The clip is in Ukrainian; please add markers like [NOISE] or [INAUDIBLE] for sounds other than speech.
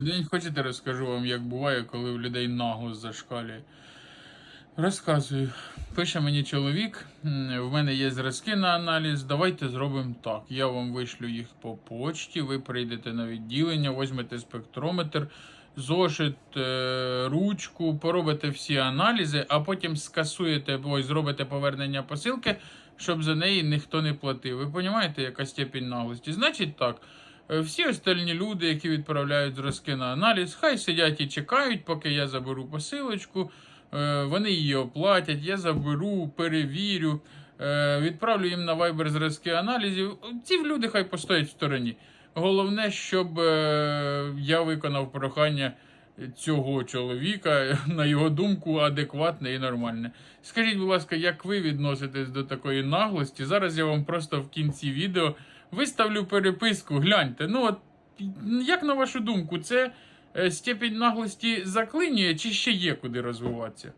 День хочете, розкажу вам, як буває, коли в людей наглость зашкалює. Розказую. Пише мені чоловік, в мене є зразки на аналіз, давайте зробимо так. Я вам вишлю їх по почті, ви прийдете на відділення, візьмете спектрометр, зошит, е, ручку, поробите всі аналізи, а потім скасуєте, ой, зробите повернення посилки, щоб за неї ніхто не платив. Ви розумієте, яка степінь наглості? Значить так. Е, Всі остальні люди, які відправляють зразки на аналіз, хай сидять і чекають, поки я заберу посилочку. Е, Вони її оплатять, я заберу, перевірю, е, відправлю їм на Viber зразки аналізів. Ці люди хай постоять в стороні. Головне, щоб я виконав прохання цього чоловіка, [LAUGHS] на його думку, адекватне і нормальне. Скажіть, будь ласка, як ви відноситесь до такої наглості? Зараз я вам просто в кінці відео виставлю переписку. Гляньте. Ну от як на вашу думку, це е, степінь наглості заклинює чи ще є куди розвиватися?